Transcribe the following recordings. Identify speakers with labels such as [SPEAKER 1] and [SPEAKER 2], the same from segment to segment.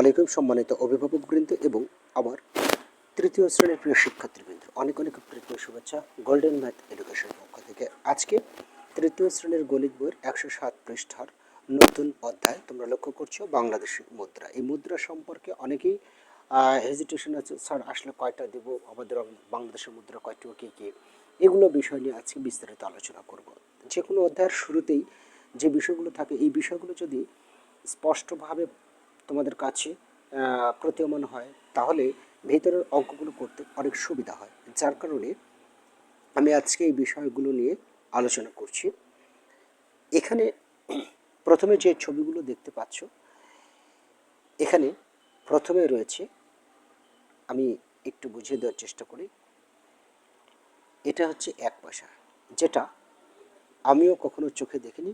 [SPEAKER 1] আলাইকুম সম্মানিত অভিভাবকবৃন্দ এবং আমার তৃতীয় শ্রেণির প্রিয় শিক্ষার্থীবৃন্দ, অনেক অনেক প্রিয় শুভেচ্ছা গোল্ডেন ম্যাথ এডুকেশন পক্ষ থেকে। আজকে তৃতীয় শ্রেণির গণিত বইয়ের একশো সাত পৃষ্ঠার নতুন অধ্যায় তোমরা লক্ষ্য করছ, বাংলাদেশি মুদ্রা। এই মুদ্রা সম্পর্কে অনেকেই হেজিটেশন আছে, স্যার, আসলে কয়টা দেব? আমাদের বাংলাদেশের মুদ্রা কয়টি ও কী কী? এগুলো বিষয় নিয়ে আজকে বিস্তারিত আলোচনা করব। যে কোনো অধ্যায়ের শুরুতেই যে বিষয়গুলো থাকে, এই বিষয়গুলো যদি স্পষ্টভাবে তোমাদের কাছে প্রতীয়মান হয়, তাহলে ভেতরের অঙ্কগুলো করতে অনেক সুবিধা হয়। যার কারণে আমি আজকে এই বিষয়গুলো নিয়ে আলোচনা করছি। এখানে প্রথমে যে ছবিগুলো দেখতে পাচ্ছ, এখানে প্রথমে রয়েছে, আমি একটু বুঝিয়ে দেওয়ার চেষ্টা করি। এটা হচ্ছে এক পয়সা, যেটা আমিও কখনো চোখে দেখিনি,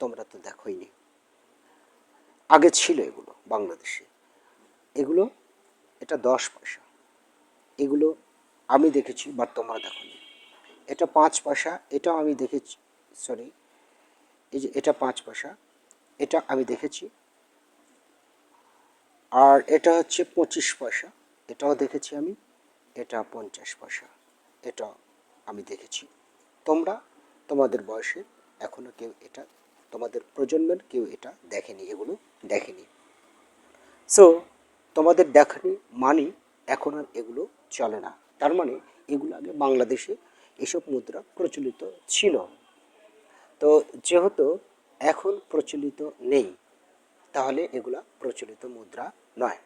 [SPEAKER 1] তোমরা তো দেখোইনি। আগে ছিল এগুলো বাংলাদেশে। এগুলো, এটা দশ পয়সা। এগুলো আমি দেখেছি, বা তোমরা দেখোনি এটা পাঁচ পয়সা, এটাও আমি দেখেছি সরি এই যে এটা পাঁচ পয়সা, এটা আমি দেখেছি। আর এটা হচ্ছে পঁচিশ পয়সা, এটাও দেখেছি আমি, এটা পঞ্চাশ পয়সা এটা আমি দেখেছি। তোমরা, তোমাদের বয়সে, এখনও কেউ এটা তোমাদের প্রজন্মের কেউ এটা দেখেনি, এগুলো দেখেনি। সো তোমাদের দেখানি মানি এখন আর এগুলো চলে না। তার মানে এগুলো আগে বাংলাদেশে এসব মুদ্রা প্রচলিত ছিল। তো যেহেতু এখন প্রচলিত নেই, তাহলে এগুলা প্রচলিত মুদ্রা নয়।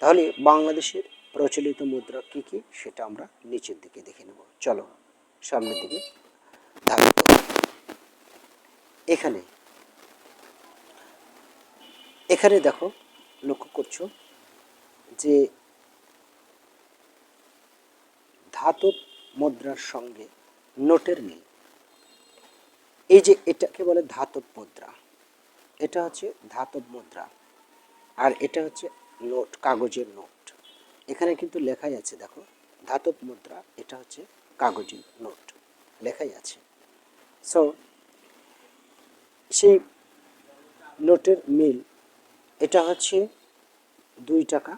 [SPEAKER 1] তাহলে বাংলাদেশের প্রচলিত মুদ্রা কি কি সেটা আমরা নিচের দিকে দেখে নেব। চলো, সামনের দিকে ধাবিত। এখানে। এখানে দেখো, লক্ষ্য করছ যে ধাতব মুদ্রার সঙ্গে নোটের মিল। এই যে এটাকে বলে ধাতব মুদ্রা, এটা হচ্ছে ধাতব মুদ্রা আর এটা হচ্ছে নোট, কাগজের নোট। এখানে কিন্তু লেখাই আছে, দেখো, ধাতব মুদ্রা, এটা হচ্ছে কাগজের নোট, লেখাই আছে। সো সেই নোটের মিল, এটা হচ্ছে দুই টাকা,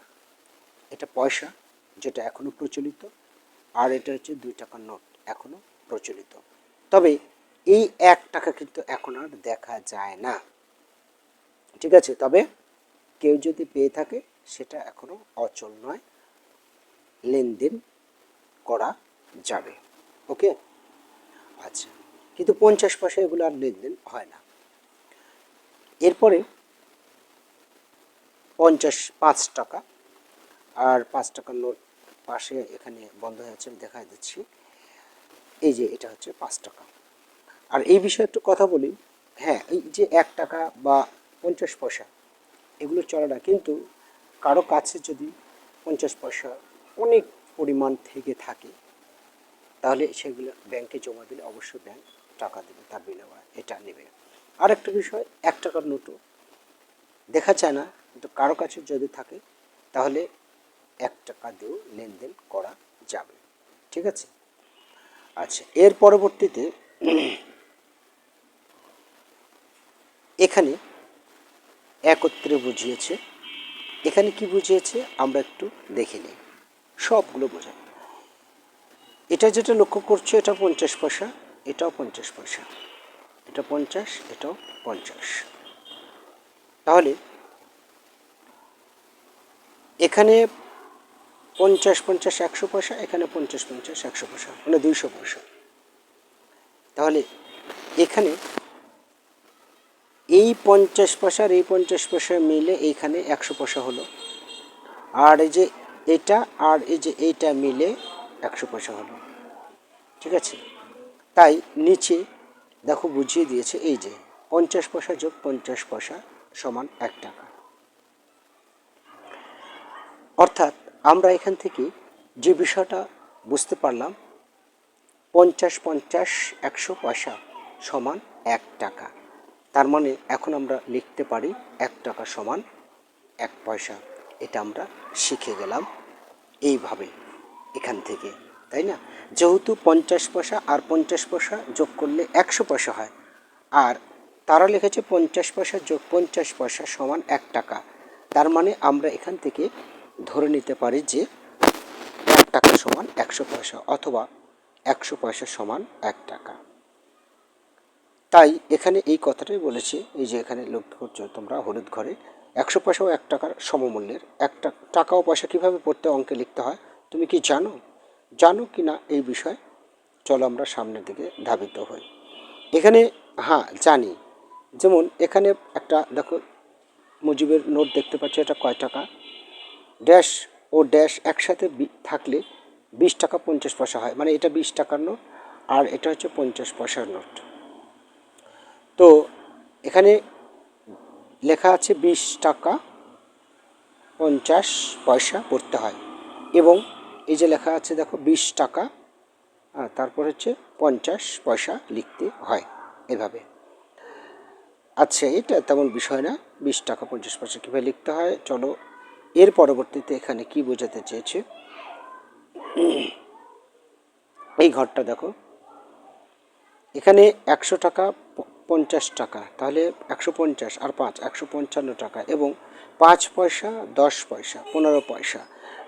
[SPEAKER 1] এটা পয়সা যেটা এখনও প্রচলিত, আর এটা হচ্ছে দুই টাকার নোট এখনও প্রচলিত। তবে এই এক টাকা কিন্তু এখন আর দেখা যায় না। ঠিক আছে, তবে কেউ যদি পেয়ে থাকে, সেটা এখনও অচল নয়, লেনদেন করা যাবে। ওকে? আচ্ছা কিন্তু পঞ্চাশ পয়সা এগুলো আর লেনদেন হয় না। এরপরে পঞ্চাশ, পাঁচ টাকা। আর পাঁচ টাকার নোট পাশে এখানে বন্ধ হয়ে আছে, আমি দেখা দিচ্ছি। এই যে, এটা হচ্ছে পাঁচ টাকা। আর এই বিষয়ে একটু কথা বলি। হ্যাঁ এই যে এক টাকা বা পঞ্চাশ পয়সা, এগুলো চলে না। কিন্তু কারও কাছে যদি পঞ্চাশ পয়সা অনেক পরিমাণ থেকে থাকে, তাহলে সেগুলো ব্যাংকে জমা দিলে অবশ্যই ব্যাংক টাকা দেবে, তার বিনিময়ে এটা নেবে। আর একটা বিষয়, এক টাকার নোটও। দেখা যায় না, কিন্তু কারও কাছে যদি থাকে, তাহলে এক টাকা দিয়েও লেনদেন করা যাবে। ঠিক আছে? আচ্ছা এর পরবর্তীতে এখানে একত্রে বুঝিয়েছে। এখানে কি বুঝিয়েছে? আমরা একটু দেখে নিই। সবগুলো বোঝায়। এটা যেটা লক্ষ্য করছে, এটা পঞ্চাশ পয়সা, এটাও পঞ্চাশ পয়সা। এটা পঞ্চাশ এটাও পঞ্চাশ। তাহলে এখানে পঞ্চাশ পঞ্চাশ একশো পয়সা, এখানে পঞ্চাশ পঞ্চাশ একশো পয়সা মানে দুইশো পয়সা। তাহলে এখানে এই পঞ্চাশ পয়সার, এই পঞ্চাশ পয়সা মিলে এইখানে একশো পয়সা হলো। আর এই যে এটা, আর এই যে এইটা মিলে একশো পয়সা হলো। ঠিক আছে? তাই নিচে দেখো বুঝিয়ে দিয়েছে, এই যে পঞ্চাশ পয়সা যোগ পঞ্চাশ পয়সা সমান এক টাকা। অর্থাৎ আমরা এখান থেকে যে বিষয়টা বুঝতে পারলাম, পঞ্চাশ পঞ্চাশ একশো পয়সা সমান এক টাকা। তার মানে এখন আমরা লিখতে পারি এক টাকা সমান এক পয়সা। এটা আমরা শিখে গেলাম এইভাবে এখান থেকে। তাই না? যেহেতু পঞ্চাশ পয়সা আর পঞ্চাশ পয়সা যোগ করলে একশো পয়সা হয়। আর তারা লিখেছে পঞ্চাশ পয়সা যোগ পঞ্চাশ পয়সা সমান এক টাকা। তার মানে আমরা এখান থেকে ধরে নিতে পারি যে এক টাকা সমান একশো পয়সা অথবা একশো পয়সা সমান এক টাকা। তাই এখানে এই কথাটাই বলেছে, এই যে এখানে লক্ষ্য করছ তোমরা হলুদ ঘরে, একশো পয়সা ও এক টাকার সমমূল্যের, একটা টাকা ও পয়সা কীভাবে পড়তে অঙ্কে লিখতে হয়, তুমি কি জানো? জানো কি না এই বিষয়ে? চলো আমরা সামনের দিকে ধাবিত হই। এখানে হ্যাঁ জানি। যেমন এখানে একটা, দেখো, মুজিবের নোট দেখতে পাচ্ছি, এটা কয় টাকা? ড্যাশ ও ড্যাশ একসাথে থাকলে বিশ টাকা পঞ্চাশ পয়সা হয়। মানে এটা বিশ টাকার নোট, আর এটা হচ্ছে পঞ্চাশ পয়সার নোট। তো এখানে লেখা আছে বিশ টাকা পঞ্চাশ পয়সা পড়তে হয়। এবং এই যে লেখা আছে, দেখো, বিশ টাকা তারপর হচ্ছে পঞ্চাশ পয়সা লিখতে হয় এভাবে। আচ্ছা এটা তেমন বিষয় না, বিশ টাকা, পঞ্চাশ পয়সা কীভাবে লিখতে হয়, চলো। এর পরবর্তীতে এখানে কি বোঝাতে চেয়েছে? এই ঘরটা দেখো। এখানে একশো টাকা, পঞ্চাশ টাকা, তাহলে একশো পঞ্চাশ আর পাঁচ, একশো পঞ্চান্ন টাকা, এবং পাঁচ পয়সা, দশ পয়সা, পনেরো পয়সা।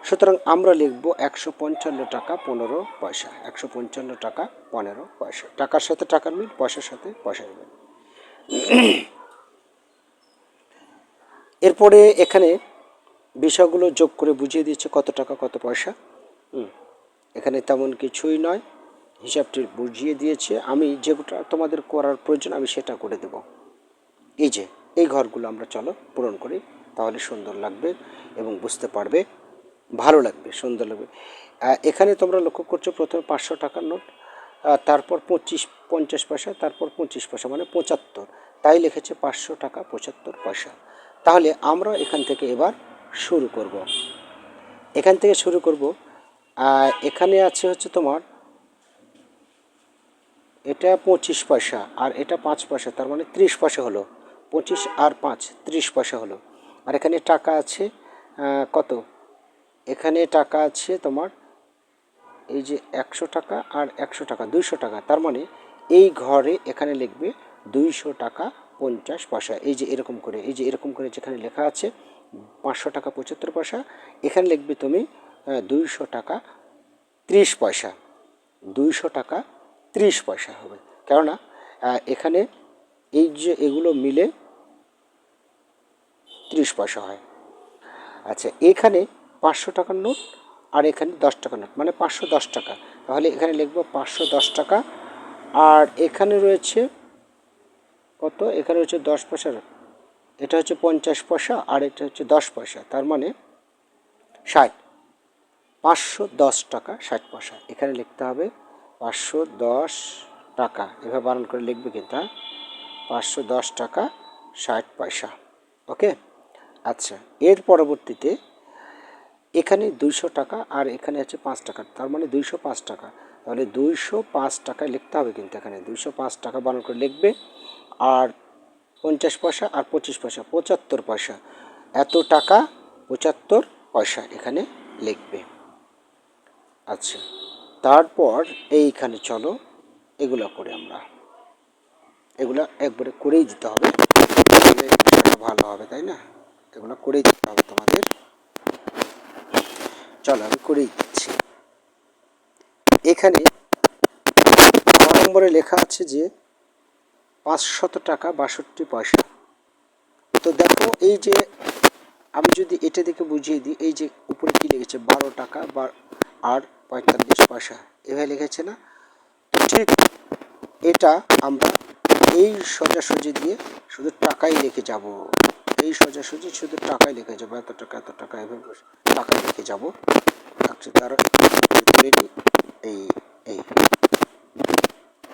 [SPEAKER 1] সুতরাং আমরা লিখব একশো পঞ্চান্ন টাকা পনেরো পয়সা, একশো পঞ্চান্ন টাকা পনেরো পয়সা। টাকার সাথে টাকার মিল, পয়সার সাথে পয়সার মিল। এরপরে এখানে বিষয়গুলো যোগ করে বুঝিয়ে দিচ্ছে কত টাকা, কত পয়সা। এখানে তেমন কিছুই নয়। হিসাবটি বুঝিয়ে দিয়েছে। আমি যেটা তোমাদের করার প্রয়োজন, আমি সেটা করে দেব। এই যে, এই ঘরগুলো আমরা চলো পূরণ করি, তাহলে সুন্দর লাগবে এবং বুঝতে পারবে ভালো লাগবে, সুন্দর লাগবে। এখানে তোমরা লক্ষ্য করছ প্রথমে পাঁচশো টাকার নোট তারপর পঁচিশ, পঞ্চাশ পয়সা, তারপর পঁচিশ পয়সা মানে পঁচাত্তর। তাই লিখেছে পাঁচশো টাকা পঁচাত্তর পয়সা। তাহলে আমরা এখান থেকে এবার শুরু করব। এখান থেকে শুরু করব। এখানে আছে হচ্ছে তোমার, এটা পঁচিশ পয়সা আর এটা পাঁচ পয়সা, তার মানে ত্রিশ পয়সা হলো। পঁচিশ আর পাঁচ, ত্রিশ পয়সা হলো। আর এখানে টাকা আছে কত? এখানে টাকা আছে তোমার এই যে একশো টাকা আর একশো টাকা, দুইশো টাকা। তার মানে এই ঘরে এখানে লিখবে দুইশো টাকা পঞ্চাশ পয়সা। এই যে এরকম করে, এই যে এরকম করে যেখানে লেখা আছে পাঁচশো টাকা পঁচাত্তর পয়সা, এখানে লিখবে তুমি দুইশো টাকা ত্রিশ পয়সা। দুইশো টাকা ত্রিশ পয়সা হবে। কেননা এখানে এই যে এগুলো মিলে ত্রিশ পয়সা হয়। আচ্ছা এখানে পাঁচশো টাকার নোট আর এখানে দশ টাকার নোট মানে পাঁচশো দশ টাকা। তাহলে এখানে লিখব পাঁচশো দশ টাকা। আর এখানে রয়েছে কত? এখানে রয়েছে দশ পয়সার এটা হচ্ছে পঞ্চাশ পয়সা আর এটা হচ্ছে দশ পয়সা, তার মানে ষাট। পাঁচশো দশ টাকা, ষাট পয়সা। এখানে লিখতে হবে পাঁচশো দশ টাকা। এভাবে বারণ করে লিখবে কিন্তু হ্যাঁ? পাঁচশো দশ টাকা, ষাট পয়সা। ওকে? আচ্ছা এর পরবর্তীতে এখানে দুইশো টাকা আর এখানে আছে পাঁচ টাকা। তার মানে দুইশো পাঁচ টাকা। তাহলে দুইশো পাঁচ টাকায় লিখতে হবে কিন্তু এখানে। দুইশো পাঁচ টাকা বানান করে লিখবে আর পঞ্চাশ পয়সা আর পঁচিশ পয়সা, পঁচাত্তর পয়সা। এত টাকা, পঁচাত্তর পয়সা এখানে লিখবে। আচ্ছা তারপর এইখানে চলো, এগুলো করে আমরা। এগুলো একবারে করেই দিতে হবে। ভালো হবে, তাই না? এগুলো করেই দিতে হবে তোমাদের। চলো আমি করেই দিচ্ছি। এখানে নম্বরে লেখা আছে যে, পাঁচশত টাকা বাষট্টি পয়সা। তো দেখো, এই যে আমি যদি এটা দেখে বুঝিয়ে দিই, এই যে উপরে কি লিখেছে বারো টাকা বা আর পঁয়তাল্লিশ পয়সা। এভাবে লিখেছে না? ঠিক এটা আমরা এই সোজাসুজি দিয়ে শুধু টাকাই লিখে যাব। এই সোজাসুজি শুধু টাকাই লিখে যাব, এত টাকা এত টাকা, এভাবে টাকাই লিখে যাব। আচ্ছা তারা এই এই।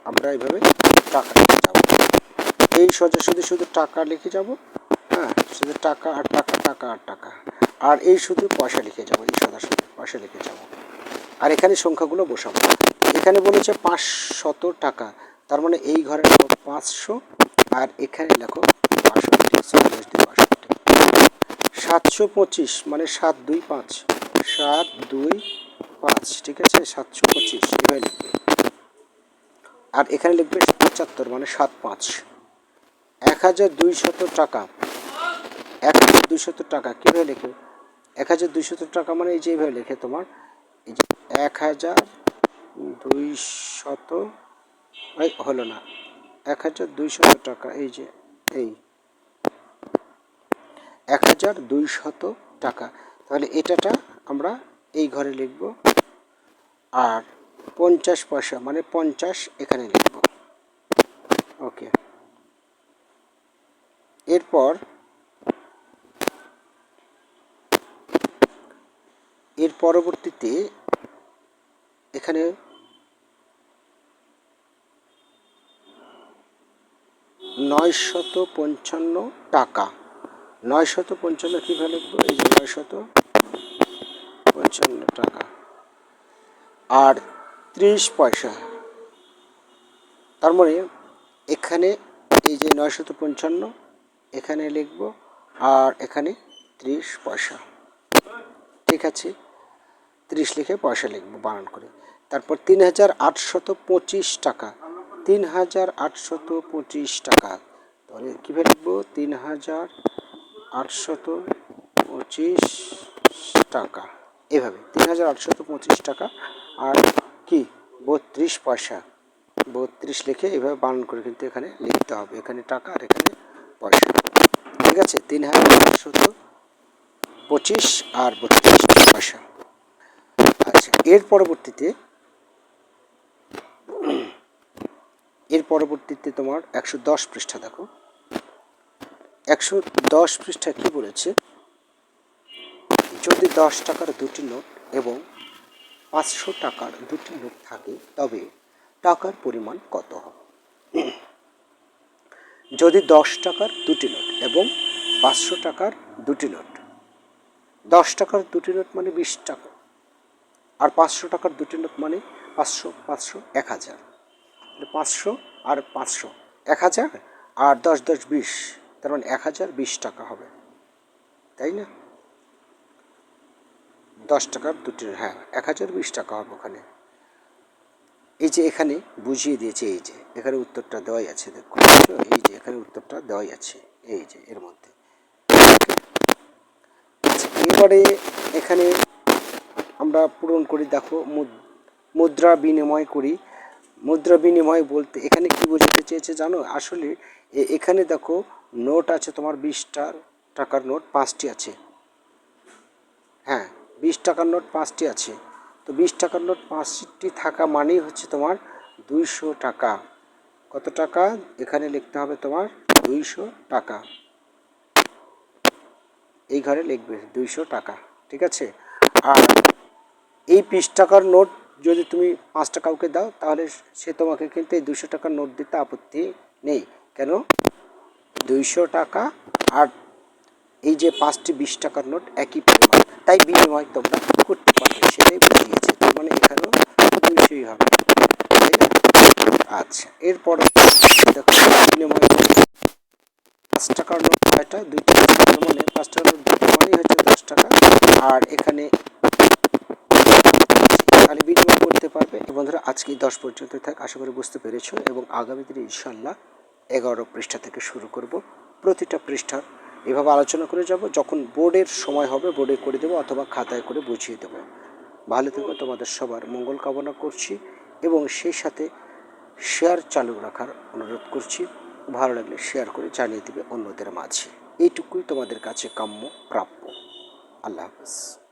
[SPEAKER 1] আমরা এইভাবে টাকা লিখে যাব। এই সোজাসুজি শুধু টাকা লিখে যাব হ্যাঁ শুধু টাকা আর টাকা টাকা আর টাকা। আর এই শুধু পয়সা লিখে যাব, এই সোজাসুজি পয়সা লিখে যাব। আর এখানে সংখ্যাগুলো বসাবো। এখানে বলেছে পাঁচশত টাকা, তার মানে এই ঘরে পাঁচশো, আর এখানে লেখো বাষট্টি সাতশো পঁচিশ মানে সাত দুই পাঁচ। সাত দুই পাঁচ, ঠিক আছে? সাতশো পঁচিশ, এভাবে লিখবে। আর এখানে লিখবে পঁচাত্তর মানে সাত পাঁচ। এক হাজার দুইশত টাকা। এক হাজার দুইশত টাকা, কীভাবে লেখে এক হাজার দুইশত টাকা মানে এই যে এইভাবে লেখে তোমার, এই যে এক হাজার দুইশত হলো না। এক হাজার দুইশত টাকা, এই যে এই। এক হাজার দুইশত টাকা। তাহলে এটাটা আমরা এই ঘরে লিখব আর পঞ্চাশ পয়সা মানে পঞ্চাশ এখানে লিখব। ওকে। এরপর এর পরবর্তীতে এখানে নয়শত পঞ্চান্ন টাকা। নয়শত পঞ্চান্ন কীভাবে লিখব এই যে নয়শত পঞ্চান্ন টাকা। আর ত্রিশ পয়সা। তার মানে এখানে এই যে নয়শত পঞ্চান্ন এখানে লিখব, আর এখানে ত্রিশ পয়সা। ঠিক আছে? ত্রিশ লিখে পয়সা লিখব, বানান করে। তারপর তিন হাজার আটশত পঁচিশ টাকা। তিন হাজার আটশত পঁচিশ টাকা। তাহলে কীভাবে লিখব? তিন হাজার আটশত পঁচিশ টাকা। এভাবে তিন হাজার আটশত পঁচিশ টাকা আর কি? বত্রিশ পয়সা। বত্রিশ লিখে এভাবে বানান করে কিন্তু এখানে লিখতে হবে। এখানে টাকা আর এখানে পয়সা। ঠিক আছে? তিন হাজার আটশত পঁচিশ আর বত্রিশ পয়সা। আচ্ছা এর পরবর্তীতে এর পরবর্তীতে তোমার একশো দশ পৃষ্ঠা দেখো। একশো দশ পৃষ্ঠা কি বলেছে? যদি দশ টাকার দুটি নোট এবং পাঁচশো টাকার দুটি নোট থাকে, তবে টাকার পরিমাণ কত হবে? যদি দশ টাকার দুটি নোট এবং পাঁচশো টাকার দুটি নোট, দশ টাকার দুটি নোট মানে বিশ টাকা, আর পাঁচশো টাকার দুটি নোট মানে পাঁচশো পাঁচশো, এক হাজার। পাঁচশো আর পাঁচশো, এক হাজার আর দশ দশ বিশ। তার মানে এক হাজার বিশ টাকা হবে। তাই না? দশ টাকার দুটি হ্যাঁ এক হাজার বিশ টাকা হবে ওখানে। এই যে এখানে বুঝিয়ে দিয়েছে, এই যে, এখানে উত্তরটা দেওয়াই আছে দেখো এই যে এখানে উত্তরটা দেওয়াই আছে, এই যে, এর মধ্যে। এবারে এখানে আমরা পূরণ করি, দেখো মুদ্রা বিনিময় করি। মুদ্রা বিনিময় বলতে এখানে কি বোঝাতে চেয়েছে জানো? আসলে এখানে দেখো নোট আছে তোমার বিশটা টাকার নোট, পাঁচটি আছে। হ্যাঁ বিশ টাকার নোট, পাঁচটি আছে। তো বিশ টাকার নোট, পাঁচটি থাকা মানেই হচ্ছে তোমার দুইশো টাকা। কত টাকা? এখানে লিখতে হবে তোমার দুইশো টাকা। এই ঘরে লিখবে দুইশো টাকা, ঠিক আছে? আর এই বিশ টাকার নোট যদি তুমি পাঁচটা কাউকে দাও, তাহলে সে তোমাকে কিন্তু এই দুশো টাকার নোট দিতে আপত্তি নেই। কেন? দুইশো টাকা আর এই যে পাঁচটি বিশ টাকার নোট একই পরিমাণ। তাই বিনিময় তোমরা করতে পারবে, সেটাই বুঝিয়েছে তার মানে এখানেও দুইশোই হবে। আচ্ছা এরপর পাঁচ টাকার নোট কয়টা? দুইটা। তার মানে পাঁচ টাকার নোট দুটো মানেই হচ্ছে দশ টাকা। আর এখানে তাহলে বিনিময় করতে পারবে। বন্ধুরা, আজকে দশ পর্যন্ত থাক। আশা করি বুঝতে পেরেছ। এবং আগামী দিনে ইনশাল্লাহ এগারো পৃষ্ঠা থেকে শুরু করব। প্রতিটা পৃষ্ঠার এভাবে আলোচনা করে যাব। যখন বোর্ডের সময় হবে, বোর্ডে করে দেবো অথবা খাতায় করে বুঝিয়ে দেবো। ভালো থেকে, তোমাদের সবার মঙ্গল কামনা করছি এবং সেই সাথে শেয়ার চালু রাখার অনুরোধ করছি। ভালো লাগলে শেয়ার করে জানিয়ে দেবে অন্যদের মাঝে। এইটুকুই তোমাদের কাছে কাম্য, প্রাপ্য। আল্লাহ হাফেজ।